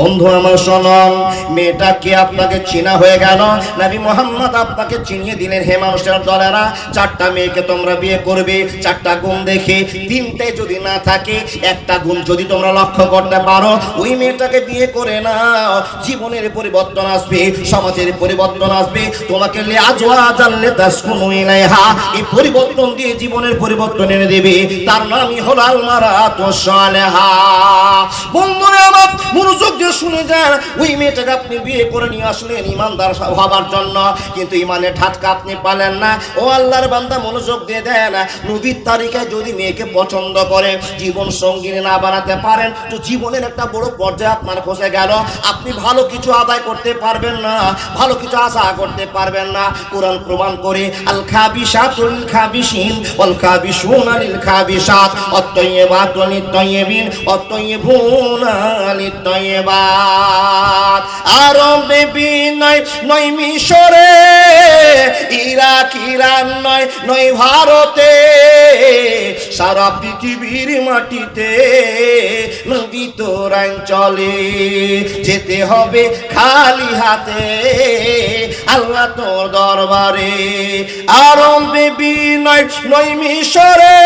বন্ধু আমার শোনন মেয়েটাকে আপনাকে চিনা হয়ে গেল? নবী মোহাম্মদ আপনাকে চিনিয়ে দিলেন, হে মানুষের দলেরা, চারটা মেয়েকে তোমরা বিয়ে করবে, চারটা গুণ দেখে। তিনটে যদি না থাকে, একটা গুণ যদি তোমরা লক্ষ্য করতে পারো, ওই মেয়েটাকে বিয়ে করে নাও। জীবনের পরিবর্তন আসবে, সমাজের পরিবর্তন আসবে। তোমাকে জানলে তাসকুনু ইলাইহা। এই পরিবর্তন দিয়ে জীবনের পরিবর্তন এনে দেবে। তার নামই হলো আলমারা তো সালেহা। বন্ধুরা আমার মনোযোগ শুনে যান। ওই মেয়েটাকে আপনি বিয়ে করে নিয়ে আসলেন ইমানদার হবার জন্য। কিন্তু ইমানের ঠাটকা আপনি পালেন না। ও আল্লাহর বান্দা মনোযোগ দিয়ে দেন। নবীর তালিকায় যদি মেয়েকে পছন্দ করে, জীবন সঙ্গিনী না বানাতে পারেন, তো জীবনের একটা বড় পর্যায়ে আপনার খসে গেল। আপনি ভালো কিছু আদায় করতে পারবেন না। ভালো কিছু আশা করতে পারবেন না। কোরআন প্রমাণ করে, আল খাবিসাতুল খাবিসিন ওয়াল খাবিসুনা লিল খাবিসাত অত্তয়্যিবাতু লিত-তয়্যিবিন অত্তয়্যিবুনা লিত-তয়্যিবাত আরবে বিনয় নয় মিশরে ইরাক ইরান নয় নয় ভারতে। সারা পৃথিবীর মাটিতে নবী চলে। যেতে হবে খালি হাতে আল্লাহ তোর দরবারে। আরম্ভে বিনয় নয় মিশরে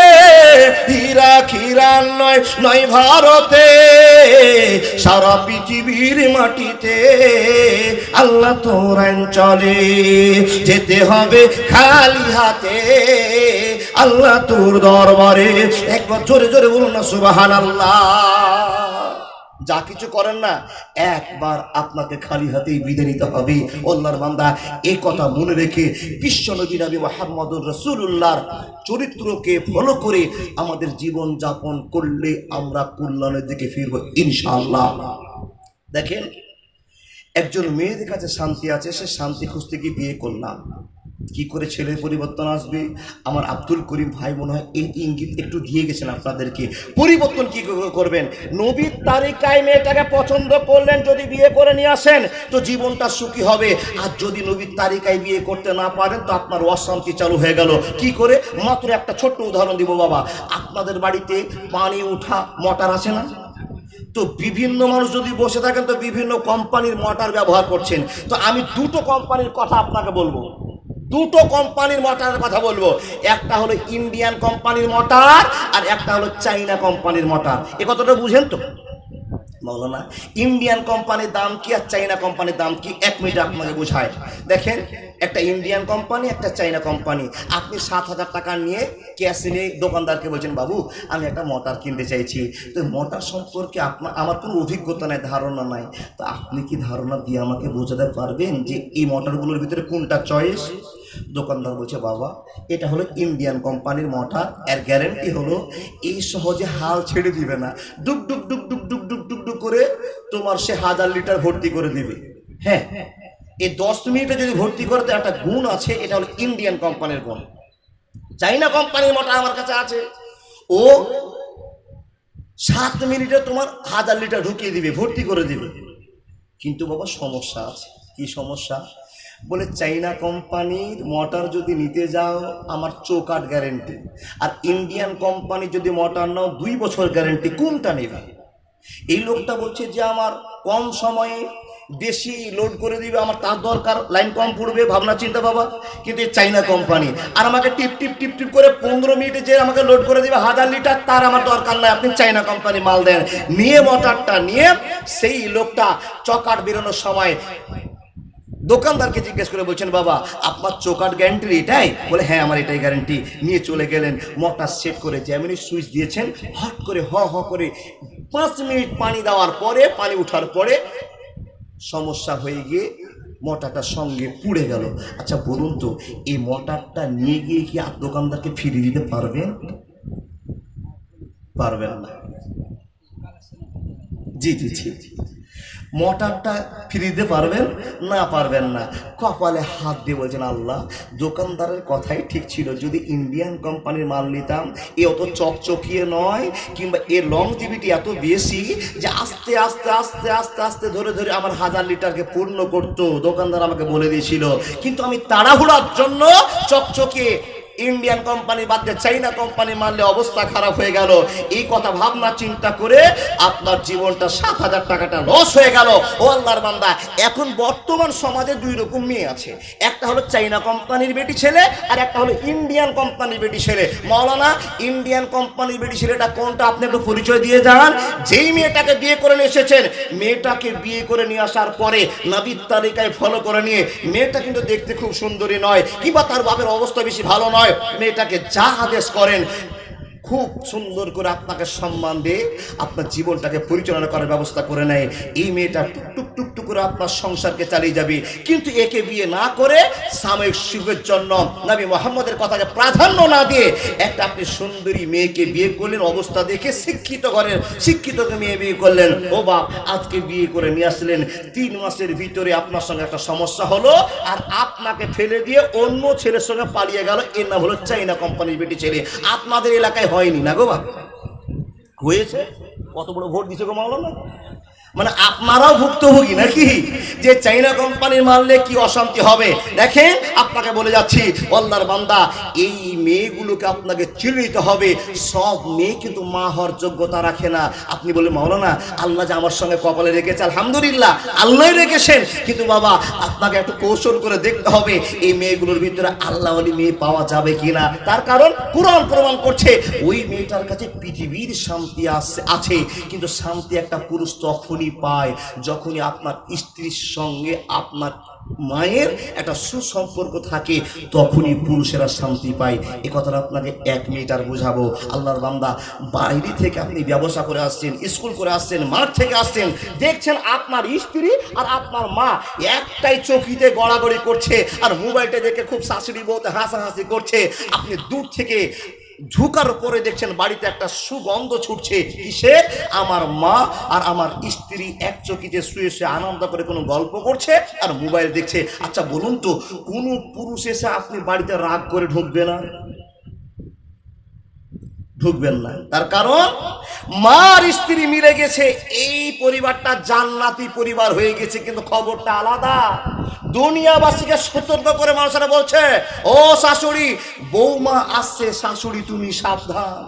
ইরাক ইরান নয় নয় ভারতে। সারা পৃথিবীর মাটিতে আল্লাহ তোর চলে। যেতে হবে খালি হাতে আল্লাহ তোর দরবারে একবার জোরে জোরে বলুন না সুবাহান আল্লাহ যা কিছু করেন না, একবার আপনাকে খালি হাতেই বিদে নিতে হবে। আল্লাহর বান্দা এই কথা মনে রেখে বিশ্ব নবী নবী মোহাম্মদুর রসুল্লাহর চরিত্রকে ফলো করে আমাদের জীবন যাপন করলে আমরা কল্যাণের দিকে ফিরবো, ইনশাআল্লাহ। দেখেন, একজন মেয়েদের কাছে শান্তি আছে, সে শান্তি খুঁজতে গিয়ে বিয়ে করলাম। কি করে ছেলের পরিবর্তন আসবে? আমার আব্দুল করিম ভাই মনে হয় এই ইঙ্গিত একটু দিয়ে গেছেন আপনাদেরকে। পরিবর্তন কি করবেন? নবীর তারিকায় মেয়েটাকে পছন্দ করলেন, যদি বিয়ে করে নিয়ে আসেন, তো জীবনটা সুখী হবে। আর যদি নবীর তারিকায় বিয়ে করতে না পারেন, তো আপনার অশান্তি চালু হয়ে গেল। কি করে? মাত্র একটা ছোট্ট উদাহরণ দিব বাবা। আপনাদের বাড়িতে পানি, উঠা, মোটর আছে না? তো বিভিন্ন মানুষ যদি বসে থাকেন, তো বিভিন্ন কোম্পানির মোটর ব্যবহার করছেন। তো আমি দুটো কোম্পানির কথা আপনাকে বলব। দুটো কোম্পানির মোটরের কথা বলব। একটা হলো ইন্ডিয়ান কোম্পানির মোটর আর একটা হলো চাইনা কোম্পানির মোটর। এ কথাটা বুঝেন তো? বলো না ইন্ডিয়ান কোম্পানির দাম কি আর চাইনা কোম্পানির দাম কি? এক মিনিট আপনাকে বোঝায় দেখেন, একটা ইন্ডিয়ান কোম্পানি, একটা চাইনা কোম্পানি। আপনি সাত হাজার টাকা নিয়ে ক্যাশ নিয়ে দোকানদারকে বলছেন, বাবু, আমি একটা মোটর কিনতে চাইছি। তো মোটর সম্পর্কে আপনার আমার কোনো অভিজ্ঞতা নাই, ধারণা নাই। তো আপনি কি ধারণা দিয়ে আমাকে বোঝাতে পারবেন যে এই মোটরগুলোর ভিতরে কোনটা চয়েস? দোকানদার বলছে, বাবা, এটা হলো ইন্ডিয়ান কোম্পানির মোটর এর গ্যারেন্টি হলো এই সহজে হাল ছেড়ে দিবে না। ডুক ডুক ডুক ডুক ডুক ডুক ডুক ডুক করে তোমার সে হাজার লিটার ভর্তি করে দিবে। হ্যাঁ এই দশ মিনিটে যদি ভর্তি করে একটা গুণ আছে, এটা হলো ইন্ডিয়ান কোম্পানির গুণ। চাইনা কোম্পানির মোটর আমার কাছে আছে, ও সাত মিনিটে তোমার হাজার লিটার ঢুকিয়ে দিবে, ভর্তি করে দিবে। কিন্তু বাবা, সমস্যা আছে। কি সমস্যা? বলে, চাইনা কোম্পানির মোটর যদি নিতে যাও, আমার চৌকাট গ্যারেন্টি আর ইন্ডিয়ান কোম্পানি যদি মোটর নাও, দুই বছর গ্যারেন্টি কোনটা নেবে? এই লোকটা বলছে যে, আমার কম সময়ে বেশি লোড করে দিবে, আমার তার দরকার লাইন কম পড়বে, ভাবনা চিন্তা বাবা কিন্তু চাইনা কোম্পানি, আর আমাকে টিপ টিপ টিপ টিপ করে পনেরো মিনিটে যে আমাকে লোড করে দিবে, হাজার লিটার তার আমার দরকার নাই, আপনি চাইনা কোম্পানি মাল দেন। নিয়ে মোটরটা নিয়ে, সেই লোকটা চকাট বেরোনোর সময় দোকানদারকে জিজ্ঞেস করে বলছেন, বাবা, আপনার চোকাট গ্যারান্টি এটাই? বলে হ্যাঁ আমার এটাই গ্যারান্টি নিয়ে চলে গেলেন মোটর সেট করে যেমনই সুইচ দিয়েছেন, হট করে হ হ করে পাঁচ মিনিট পানি দেওয়ার পরে, পানি উঠার পরে সমস্যা হয়ে গিয়ে মোটরটা সঙ্গে পুড়ে গেল। আচ্ছা বলুন তো, এই মোটরটা নিয়ে গিয়ে কি আর দোকানদারকে ফিরিয়ে দিতে পারবেন? পারবেন না। জি জি জি। মোটরটা দিতে পারবেন? না পারবেন না। কপালে হাত দিয়ে বলছেন, আল্লাহ, দোকানদারের কথাই ঠিক ছিল। যদি ইন্ডিয়ান কোম্পানির মাল নিতাম, এ অত চকচকিয়ে নয়, কিংবা এর লংজিভিটি এত বেশি যে আস্তে আস্তে আস্তে আস্তে আস্তে ধরে ধরে আমার হাজার লিটারকে পূর্ণ করতো। দোকানদার আমাকে বলে দিয়েছিল, কিন্তু আমি তাড়াহুড়ার জন্য চকচকে ইন্ডিয়ান কোম্পানি বাদ দিয়ে চাইনা কোম্পানি মারলে অবস্থা খারাপ হয়ে গেল। এই কথা ভাবনা চিন্তা করে আপনার জীবনটা সাত হাজার টাকাটা লস হয়ে গেল। ও আল্লাহর বান্দা, এখন বর্তমান সমাজে দুই রকম মেয়ে আছে। একটা হলো চাইনা কোম্পানির বেটি ছেলে আর একটা হলো ইন্ডিয়ান কোম্পানির বেটি ছেলে। মৌলানা ইন্ডিয়ান কোম্পানির বেটি ছেলেটা কোনটা আপনি একটু পরিচয় দিয়ে যান? যেই মেয়েটাকে বিয়ে করে নিয়ে এসেছেন, মেয়েটাকে বিয়ে করে নিয়ে আসার পরে নাবির তালিকায় ফলো করে নিয়ে, মেয়েটা কিন্তু দেখতে খুব সুন্দরী নয়, কিংবা তার বাপের অবস্থা বেশি ভালো নয়। মেয়েটাকে যা আদেশ করেন খুব সুন্দর করে আপনাকে সম্মান দিয়ে আপনার জীবনটাকে পরিচালনা করার ব্যবস্থা করে নেয়। এই মেয়েটা টুকটুক টুকটুক করে আপনার সংসারকে চালিয়ে যাবে। কিন্তু একে বিয়ে না করে সাময়িক সুখের জন্য নবী মোহাম্মদের কথাকে প্রাধান্য না দিয়ে একটা আপনি সুন্দরী মেয়েকে বিয়ে করলেন, অবস্থা দেখে শিক্ষিত করেন শিক্ষিত মেয়ে বিয়ে করলেন। ও বাপ, আজকে বিয়ে করে নিয়ে আসলেন। তিন মাসের ভিতরে আপনার সঙ্গে একটা সমস্যা হলো আর আপনাকে ফেলে দিয়ে অন্য ছেলের সঙ্গে পালিয়ে গেল। এর নাম হলো চাইনা কোম্পানির বেটি ছেলে। আপনাদের এলাকায় হয়নি। না গো বাবা হয়েছে। কত বড় ভোট দিছে গো মাওলানা? মানে আপনারাও ভুক্তভোগী নাকি? যে চাইনা কোম্পানির মারলে কি অশান্তি হবে? দেখেন, আপনাকে বলে যাচ্ছি অল্লার বান্দা, এই মেয়েগুলোকে আপনাকে চিনে নিতে হবে। সব মেয়ে কিন্তু মা হওয়ার যোগ্যতা রাখে না। আপনি বলে মাওলানা, আল্লাহ যে আমার সঙ্গে কপালে রেখেছে, আলহামদুলিল্লাহ, আল্লাহ রেখেছেন। কিন্তু বাবা, আপনাকে একটু কৌশল করে দেখতে হবে, এই মেয়েগুলোর ভিতরে আল্লাহ আলী মেয়ে পাওয়া যাবে কিনা? তার কারণ কোরআন প্রমাণ করছে, ওই মেয়েটার কাছে পৃথিবীর শান্তি আছে। কিন্তু শান্তি একটা পুরুষ তখনই পায় যখনই আপনার স্ত্রীর সঙ্গে আপনার মায়ের একটা সুসম্পর্ক থাকে, তখনই পুরুষেরা শান্তি পায়। এ কথাটা আপনাকে এক মিনিট আর বুঝাবো। আল্লাহর বান্দা, বাইরে থেকে আপনি ব্যবসা করে আসছেন, স্কুল করে আসছেন, মাঠ থেকে আসছেন, দেখছেন আপনার স্ত্রী আর আপনার মা একটাই চকিতে গড়াগড়ি করছে আর মোবাইলটা দেখে খুব শাশুড়ি বলতে হাসাহাসি করছে। আপনি দূর থেকে ঝুঁকার পরে দেখছেন বাড়িতে একটা সুগন্ধ ছুটছে কিসে আমার মা আর আমার স্ত্রী এক চকিতে শুয়ে শুয়ে আনন্দ করে কোনো গল্প করছে আর মোবাইল দেখছে। আচ্ছা বলুন তো, কোন পুরুষ এসে আপনি বাড়িতে রাগ করে ঢুকবে না? ঢুকবেন না। তার কারণ মার স্ত্রী মিলে গেছে, এই পরিবারটা জান্নাতি পরিবার হয়ে গেছে, কিন্তু খবরটা আলাদা। দুনিয়াবাসীকে সতর্ক করে মানুষেরা বলছে, ও শাশুড়ি, বৌমা আসছে, শাশুড়ি তুমি সাবধান।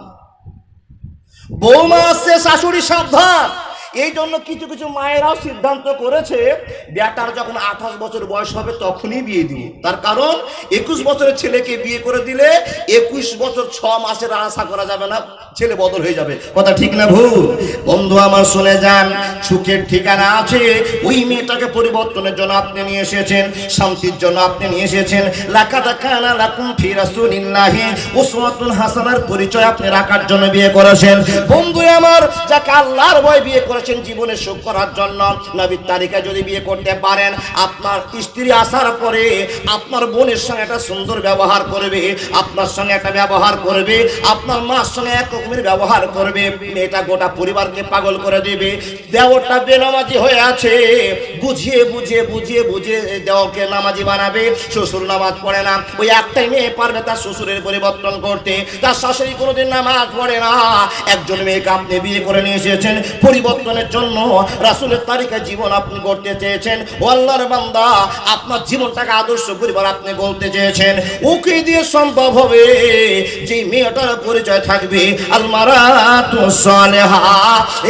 বৌমা আসছে, শাশুড়ি সাবধান। এই জন্য কিছু কিছু মায়েরাও সিদ্ধান্ত করেছে, বেটার যখন আঠাশ বছর বয়স হবে তখনই বিয়ে দিব। তার কারণ, একুশ বছরের ছেলেকে বিয়ে করে দিলে একুশ বছর ছ মাসের আশা করা যাবে না, ছেলে বদল হয়ে যাবে। কথা ঠিক না ভুল? বন্ধু আমার শুনে যান, সুখের ঠিকানা আছে, ওই মেয়েটাকে পরিবর্তনের জন্য আপনি নিয়ে এসেছেন, শান্তির জন্য আপনি নিয়ে এসেছেন। লাকাদা কানা লাকুম ফি রাসূলিল্লাহি, উসওয়াতুন হাসানার পরিচয় আপনি রাখার জন্য বিয়ে করেছেন। বন্ধু আমার, যাকে আল্লাহর ভয় বিয়ে করেছেন জীবনে সুখ করার জন্য। নবীর তালিকা যদি বিয়ে করতে পারেন, আপনার স্ত্রী আসার পরে আপনার বোনের সঙ্গে একটা সুন্দর ব্যবহার করবে, আপনার সঙ্গে একটা ব্যবহার করবে, আপনার মার সঙ্গে এক রকমের ব্যবহার করবে, মেয়েটা গোটা পরিবারকে পাগল করে দেবে, দেওরটা বেনামাজি হয়ে আছে। বুঝিয়ে বুঝিয়ে বুঝিয়ে বুঝিয়ে দেওরকে নামাজি বানাবে, শ্বশুর নামাজ পড়ে না। ওই একটাই মেয়ে পারবে তার শ্বশুরের পরিবর্তন করতে। তার শাশুড়ি কোনোদিন নামাজ পড়ে না। একজন মেয়েকে আপনি বিয়ে করে নিয়ে এসেছেন পরিবর্তনের জন্য রাসুলের তালিকায় জীবন আপনি গড়তে চেয়েছেন। ও আল্লাহর বান্দা, আপনার জীবনটাকে আদর্শ পরিবার আপনি গড়তে চেয়েছেন। ওকে দিয়ে সম্ভব হবে যে মেয়েটার পরিচয় থাকবে আলমারা তো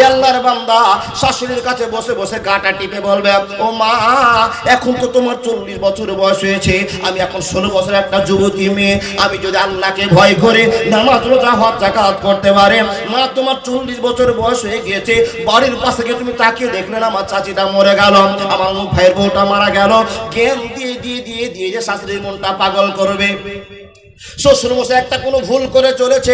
আল্লাহর বান্দা, শাশুড়ির কাছে বসে বসে গাটা টিপে বলবে, ও মা, এখন তো তোমার চল্লিশ বছর বয়স হয়েছে। আমি এখন ষোলো বছর একটা যুবতী মেয়ে। আমি যদি আল্লাহকে ভয় করে নামাজ রোজা, হজ জাকাত করতে পারে, মা, তোমার চল্লিশ বছর বয়স হয়ে গিয়েছে। বাড়ির পাশে গিয়ে তুমি তাকিয়ে দেখলে না, আমার চাচিটা মরে গেল, আমার ভাইয়ের বউটা মারা গেল। জ্ঞান দিয়ে দিয়ে দিয়ে দিয়ে যে শাশুড়ির মনটা পাগল করবে। শ্বশুর মশাই, একটা কোনো ভুল করে চলেছে।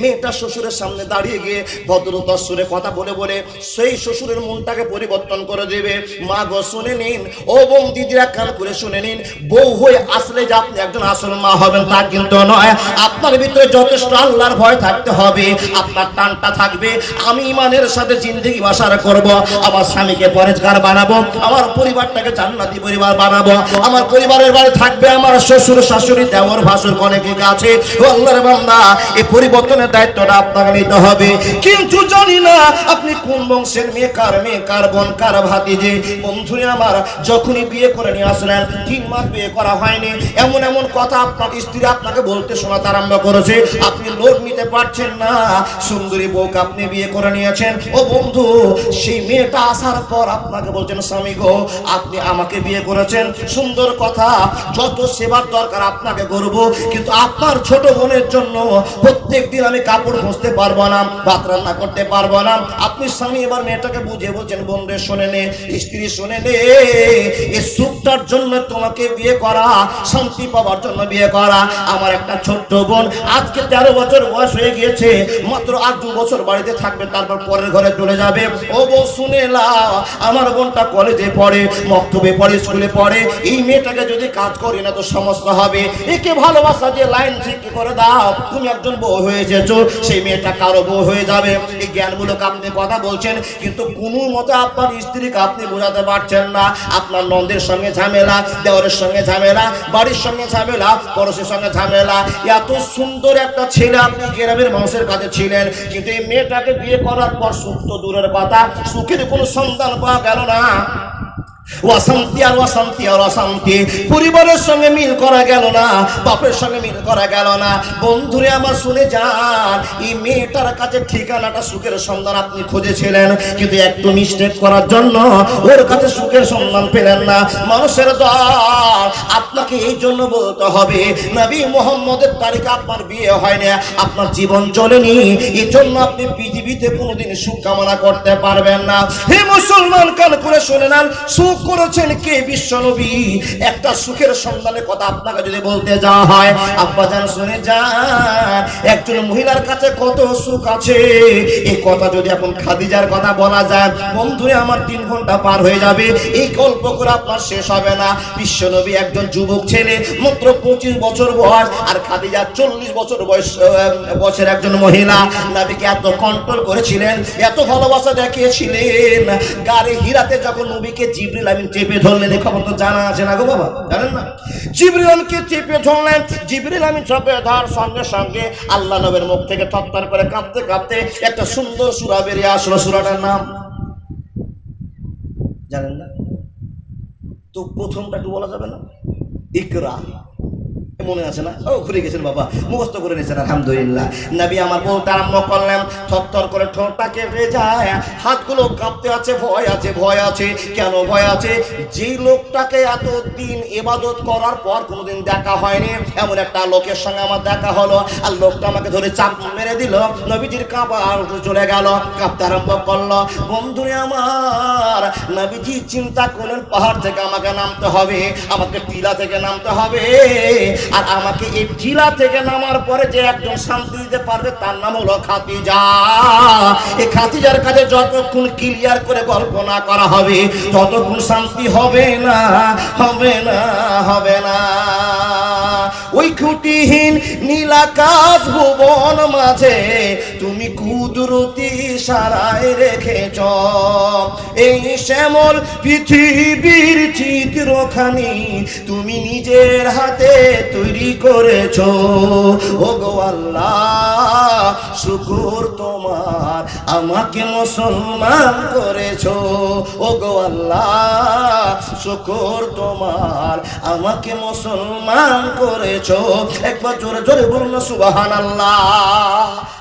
মেয়েটা শ্বশুরের সামনে দাঁড়িয়ে গিয়ে ভদ্রতার সুরে কথা বলে বলে সেই শ্বশুরের মনটাকে পরিবর্তন করে দেবে। মা গো, শুনে নিন। ও বোন দিদিরা কান করে শুনে নিন। বউ হয়ে আসলে যে আপনি একজন আসল মা হবেন তা কিন্তু নয়। আপনার ভিতরে যথেষ্ট আল্লাহর ভয় থাকতে হবে। আপনার টানটা থাকবে। আমি ইমানের সাথে জিন্দগি বাসার করব। আমার স্বামীকে পরেজগার বানাবো। আমার পরিবারটাকে জান্নাতি পরিবার বানাবো। আমার পরিবারের বাড়ি থাকবে আমার শ্বশুর শাশুড়ি দেওয়ার যুবক অনেকে আছে। আল্লাহর বান্দা, এই পরিবর্তনের দায়িত্বটা আপনাকে নিতে হবে। কিন্তু জানি না আপনি কোন বংশের মেয়ে, কার মেয়ে, কার বোন, কার ভাতিজে। বন্ধুরে আমার, যখনই বিয়ে করে নিয়ে আসলেন, তিন মাস বিয়ে করা হয়নি। এমন এমন কথা আপনার স্ত্রী আপনাকে বলতে শোনাতে আরম্ভ করেছে। আপনি লোড নিতে পারছেন না। সুন্দরী বউকে আপনি বিয়ে করে নিয়েছেন। ও বন্ধু, সেই মেয়েটা আসার পর আপনাকে বলছেন, স্বামী গো, আপনি আমাকে বিয়ে করেছেন। সুন্দর কথা, যত সেবার দরকার আপনাকে করব। কিন্তু আপনার ছোট বোনের জন্য প্রত্যেক দিন আমি কাপড় ঘষতে পারব না, ভাত রান্না করতে পারব না। আপনি স্বামী, এবার মেয়েটাকে বুঝিয়ে বলছেন, বোনরে, শোনে নে, স্ত্রী, শোনে নে এই সুখটার জন্য তোমাকে বিয়ে করা, শান্তি পাওয়ার জন্য বিয়ে করা। আমার একটা ছোট্ট বোন, আজকে তেরো বছর বয়স হয়ে গিয়েছে, মাত্র আর দু বছর বাড়িতে থাকবে, তারপর পরের ঘরে চলে যাবে। ও বউ, শুনে আমার বোনটা কলেজে পড়ে, মক্তবে পড়ে, স্কুলে পড়ে। এই মেয়েটাকে যদি কাজ করি না তো সমস্যা হবে। একে ভালোবাসা আপনার স্ত্রীকে আপনি বোঝাতে পারছেন না। আপনার নন্দের সঙ্গে ঝামেলা দেওয়ারের সঙ্গে ঝামেলা, বাড়ির সঙ্গে ঝামেলা, পড়োশের সঙ্গে ঝামেলা। এত সুন্দর একটা ছেলে আপনি গ্রামের মানুষের কাছে ছিলেন, কিন্তু এই মেয়েটাকে বিয়ে করার পর সুখ তো দূরের কথা। সুখের কোনো সন্ধান পাওয়া গেল না। অশান্তি আর অশান্তি আর অশান্তি পরিবারের সঙ্গে মিল করা গেল না, বাপের সঙ্গে মিল করা গেল না। বন্ধুরে আমার শুনে যান, এই মেয়েটার কাছে ঠিকানাটা সুখের সন্ধান আপনি খুঁজেছিলেন, কিন্তু একটু মিস্টেক করার জন্য ওর কাছে সুখের সন্ধান পেলেন না। মানুষের দল আপনাকে এই জন্য বলতে হবে, নবী মোহাম্মদের তারিখে আপনার বিয়ে হয় না, আপনার জীবন চলেনি এই জন্য আপনি পৃথিবীতে কোনোদিন সুখ কামনা করতে পারবেন না। হে মুসলমান, কান করে শুনে নেন, সুখ করেছেন কে বিশ্ব নবী? একটা সুখের সন্ধানের কথা আপনাকে যদি বলতে যাওয়া হয়, আব্বা জান শুনে যান, একজন মহিলার কাছে কত সুখ আছে? এই কথা যদি এখন খাদিজার কথা বলা যায়, বন্ধুরে, আমার তিন ঘণ্টা পার হয়ে যাবে এই গল্প করে আপনার শেষ হবে না। বিশ্ব নবী একজন যুবক ছেলে, মাত্র পঁচিশ বছর বয়স, আর খাদিজা চল্লিশ বছর বয়স বয়সের একজন মহিলা। নবীকে এত কন্ট্রোল করেছিলেন, এত ভালোবাসা দেখিয়েছিলেন। গাড়ি হীরাতে যখন নবীকে জিবরিল আমিন চেপে ধরলেন এই খবর তো জানা আছে না গো বাবা, জানেন না? জিবরিলকে চেপে ধরলেন জিবরিল আমিন চেপে ধর সঙ্গে সঙ্গে আল্লাহ নবের মুখ থেকে থরথর করে কাঁপতে কাঁপতে একটা সুন্দর সুরা বেরিয়ে আসলো, সুরাটার নাম। জানেন না? তো প্রথমটা একটু বলা যাবে না? ইকরা। মনে আছে না? ও, ঘুরে গেছেন বাবা, মুখস্থ করে নিয়েছেন, আলহামদুলিল্লাহ। নবী আমার বলতে আরম্ভ করলাম থরথর করে ঠোঁটটা কেঁপে যায়। হাতগুলো কাঁপতে আছে, ভয় আছে ভয় আছে। কেন ভয় আছে? যেই লোকটাকে এত দিন এবাদত করার পর কোনোদিন দেখা হয়নি, এমন একটা লোকের সঙ্গে আমার দেখা হলো। আর লোকটা আমাকে ধরে চাপ মেরে দিল। নবীজির কাঁপা চলে গেল, কাঁপতে আরম্ভ করল। বন্ধুরে আমার, নবীজি চিন্তা করলেন, পাহাড় থেকে আমাকে নামতে হবে, আমাকে টিলা থেকে নামতে হবে। আর আমাকে এই টিলা থেকে নামার পরে যে একজন শান্তি দিতে পারবে, তার নাম হলো খাতিজা এই খাতিজার কাছে যতক্ষণ ক্লিয়ার করে গল্প না করা হবে, ততক্ষণ শান্তি হবে না হবে না হবে না। ওই খুঁটিহীন নীলাকাশ ভুবন মাঝে তুমি কুদরতি সারায় রেখেছ। এই শ্যামল পৃথিবীর চিত্রখানি তুমি নিজের হাতে তৈরি করেছ। ও গো আল্লাহ, শুকুর তোমার, আমাকে মুসলমান করেছ। ও গো আল্লাহ, শুকুর তোমার, আমাকে মুসলমান করেছ। একবার জোরে জোরে বলুন না সুবাহান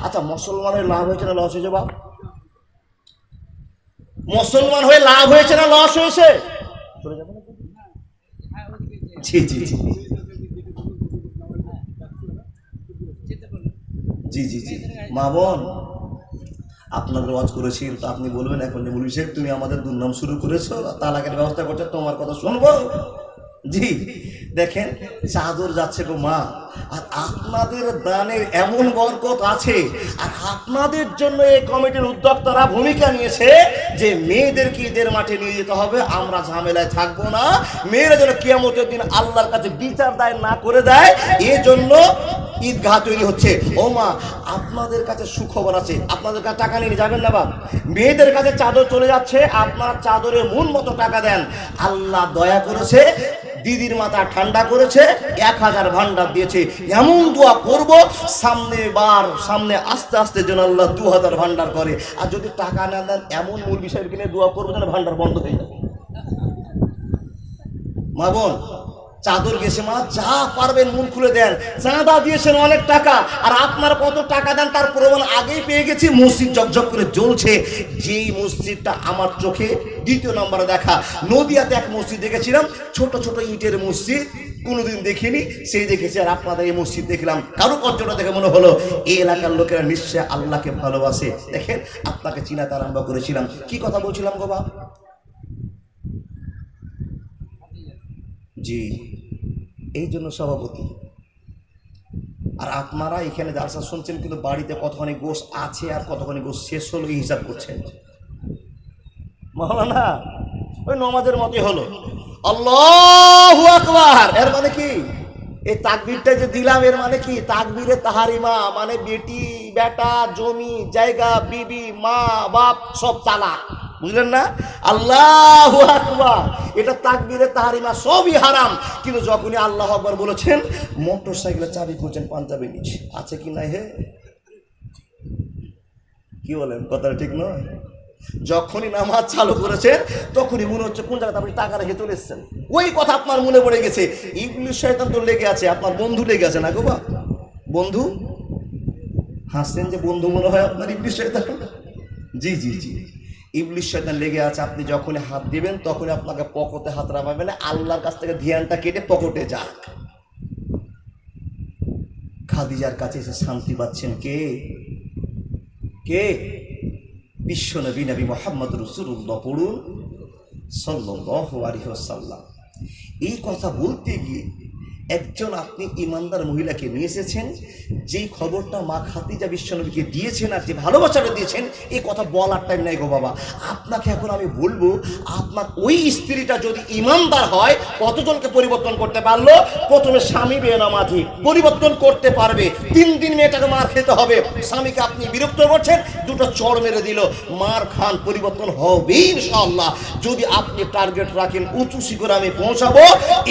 আচ্ছা মুসলমানের লাভ হয়েছে না লস হয়েছে, বাপ? মুসলমান হয়ে লাভ হয়েছে না লস হয়েছে? জি জি জি। জি জি জি। মা বোন, আপনার ওয়াজ করেছি তো আপনি বলবেন, এখন বলবি তুমি আমাদের দুর্নাম শুরু করেছ তালাকের ব্যবস্থা করছ, তোমার কথা শুনব। জি, দেখেন, চাদর যাচ্ছে গো মা, আর আপনাদের দানের এমন বরকত আছে, আর আপনাদের জন্য এই কমিটির উদ্যোক্তারা ভূমিকা নিয়েছে যে মেয়েদেরকে ঈদের মাঠে নিয়ে যেতে হবে, আমরা ঝামেলায় থাকব না। মেয়েরা যেন কিয়ামতের দিন আল্লাহর কাছে বিচার দায় না করে দেয় এই জন্য ঈদগাহ তৈরি হচ্ছে। ও মা, আপনাদের কাছে সুখবর আছে, আপনাদের কাছে টাকা নিয়ে যাবেন না বাপ মেয়েদের কাছে চাদর চলে যাচ্ছে, আপনার চাদরে মন মতো টাকা দেন। আল্লাহ দয়া করেছে দিদির মাথা ঠান্ডা করেছে, এক হাজার ভান্ডার দিয়েছে। এমন দোয়া করব, সামনে বার, সামনে আস্তে আস্তে যেন আল্লাহ দু হাজার ভান্ডার করে। আর যদি টাকা না দেন, এমন মূল বিষয় কিনে দোয়া করব যেন ভান্ডার বন্ধ হয়ে যাবে। মা বোন চাদর গেছে মা, যা পারবেন মন খুলে দেন। চাঁদা দিয়েছেন অনেক টাকা, আর আপনার কত টাকা দেন তার প্রমাণ আগেই পেয়ে গেছি। মসজিদ ঝকঝক করে জ্বলছে। যেই মসজিদটা আমার চোখে দ্বিতীয় নম্বরে দেখা। নদিয়াতে এক মসজিদ দেখেছিলাম, ছোট ছোট ইটের মসজিদ, কোনোদিন দেখিনি, সেই দেখেছি আর আপনাদের এই মসজিদ দেখলাম। কারও পর্যটন দেখে মনে হলো, এই এলাকার লোকেরা নিশ্চয় আল্লাহকে ভালোবাসে। দেখেন, আপনাকে চিনাতে আরম্ভ করেছিলাম। কি কথা বলছিলাম গো বাপ? জি। এই জন্য সভাপতি। আর আপনারা এখানে জালসা শুনছেন, কিন্তু বাড়িতে কতখানি গোশ আছে আর কতখানি গোশ শেষ হলো এই হিসাব করছেন। মহলানা ওই নমাজের মতোই হলো। আল্লাহু আকবার! এর মানে কি? এই তাকবীরটা যে দিলাম, এর মানে কি? তাকবীরে তাহারিমা মানে বেটি, বেটা, জমি, জায়গা, বিবি, মা, বাপ, সব তালাক। বুঝলেন না? আল্লাহ এটা তাকবীরে তাহারিমা সবই হারাম। কিন্তু যখনই আল্লাহ আকবার বলেছেন মোটর সাইকেলের চাবি খুঁজছেন পাঞ্জাবি নিচে। আছে কি নাই হে? কি বলেন? কথাটা ঠিক নয়? যখনই নামাজ চালু করেছেন, তখনই মনে হচ্ছে কোন জায়গাতে আপনি টাকা রেখে চলে এসছেন। ওই কথা আপনার মনে পড়ে গেছে। ইবলিশ শয়তান তো লেগে আছে, আপনার বন্ধু লেগে আছে না গো বা বন্ধু? হাসছেন যে বন্ধু মনে হয় আপনার ইবলিশ শয়তান? জি জি জি। ইবলিশ শয়তান লেগে আছে, আপনি যখনই হাত দিবেন, তখনই আপনাকে পকেটে হাত রাখবেন আল্লাহর কাছ থেকে ধ্যানটা কেটে পকেটে যাক। খাদিজার কাছে এসে শান্তি পাচ্ছেন কে? কে? বিশ্ব নবী নবী মোহাম্মদ রসুল্লাহ পড়ুন সাল্লাহ আলিহাল্লাম এই কথা বলতে গিয়ে একজন আপনি ইমানদার মহিলাকে নিয়ে এসেছেন, যেই খবরটা মা খাতিজা বিশ্বনবীকে দিয়েছেন আর যে ভালোবাসাটা দিয়েছেন এই কথা বলার টাইম নাই গো বাবা। আপনাকে এখন আমি বলব, আপনার ওই স্ত্রীটা যদি ইমানদার হয়, কতজনকে পরিবর্তন করতে পারল? প্রথমে স্বামী বেনামাজি পরিবর্তন করতে পারবে। তিন দিন মেয়েটাকে মার খেতে হবে। স্বামীকে আপনি বিরক্ত করছেন, দুটো চড় মেরে দিল। মার খান পরিবর্তন হবে ইনশাল্লাহ যদি আপনি টার্গেট রাখেন, উঁচু শিখরে আমি পৌঁছাবো,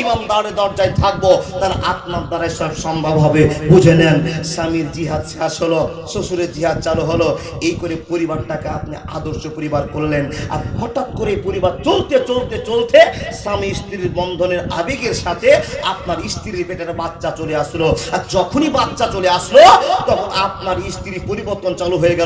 ইমানদারের দরজায় থাকব। তাহলে আপনার দ্বারাই সব সম্ভব হবে। বুঝে নেন, স্বামীর জিহাদ শেষ হলো, শ্বশুরের জিহাদ চালু হলো। এই করে পরিবারটাকে আপনি আদর্শ পরিবার করলেন। আর হঠাৎ করে পরিবার চলতে চলতে চলতে স্বামী স্ত্রীর বন্ধনের আবেগের সাথে আপনার স্ত্রীর পেটের বাচ্চা চলে আসলো। আর যখনই বাচ্চা চলে আসলো, তখন আপনার স্ত্রী পরিবর্তন চালু হয়ে গেল।